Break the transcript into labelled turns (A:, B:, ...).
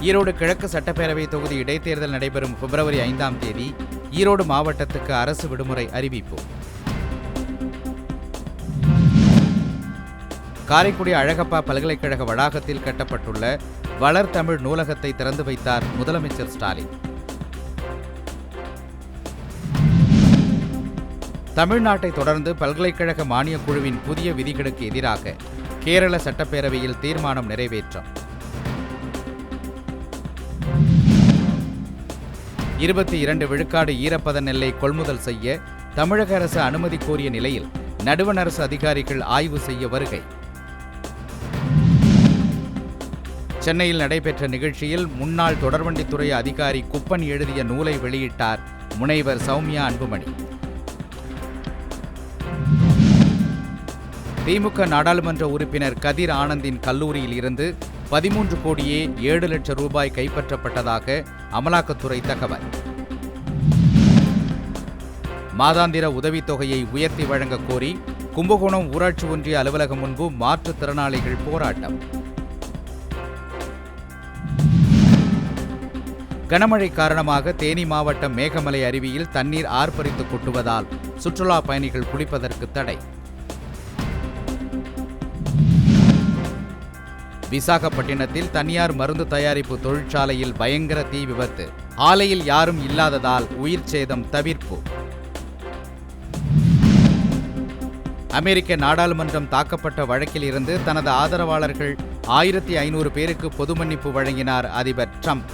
A: ஈரோடு கிழக்கு சட்டப்பேரவை தொகுதி இடைத்தேர்தல் நடைபெறும் பிப்ரவரி ஐந்தாம் தேதி ஈரோடு மாவட்டத்துக்கு அரசு விடுமுறை அறிவிப்பு. காரைக்குடி அழகப்பா பல்கலைக்கழக வளாகத்தில் கட்டப்பட்டுள்ள வளர்தமிழ் நூலகத்தை திறந்து வைத்தார் முதலமைச்சர் ஸ்டாலின். தமிழ்நாட்டை தொடர்ந்து பல்கலைக்கழக மானியக் குழுவின் புதிய விதிகளுக்கு எதிராக கேரள சட்டப்பேரவையில் தீர்மானம் நிறைவேற்றம். இருபத்தி இரண்டு விழுக்காடு ஈரப்பத நெல்லை கொள்முதல் செய்ய தமிழக அரசு அனுமதி கோரிய நிலையில் நடுவண் அரசு அதிகாரிகள் ஆய்வு செய்ய வருகை. சென்னையில் நடைபெற்ற நிகழ்ச்சியில் முன்னாள் தொடர்வண்டித்துறை அதிகாரி குப்பன் எழுதிய நூலை வெளியிட்டார் முனைவர் சௌமியா அன்புமணி. திமுக நாடாளுமன்ற உறுப்பினர் கதிர் ஆனந்தின் கல்லூரியில் இருந்து பதிமூன்று கோடியே ஏழு லட்சம் ரூபாய் கைப்பற்றப்பட்டதாக அமலாக்கத்துறை தகவல். மாதாந்திர உதவித்தொகையை உயர்த்தி வழங்க கோரி கும்பகோணம் ஊராட்சி ஒன்றிய அலுவலகம் முன்பு மாற்றுத்திறனாளிகள் போராட்டம். கனமழை காரணமாக தேனி மாவட்டம் மேகமலை அருவியில் தண்ணீர் ஆர்ப்பரித்து கொட்டுவதால் சுற்றுலா பயணிகள் குளிப்பதற்கு தடை. விசாகப்பட்டினத்தில் தனியார் மருந்து தயாரிப்பு தொழிற்சாலையில் பயங்கர தீ விபத்து. ஆலையில் யாரும் இல்லாததால் உயிர் சேதம் தவிர்ப்பு. அமெரிக்க நாடாளுமன்றம் தாக்கப்பட்ட வழக்கில் இருந்து தனது ஆதரவாளர்கள் ஆயிரத்தி ஐநூறு பேருக்கு பொது மன்னிப்பு வழங்கினார் அதிபர் ட்ரம்ப்.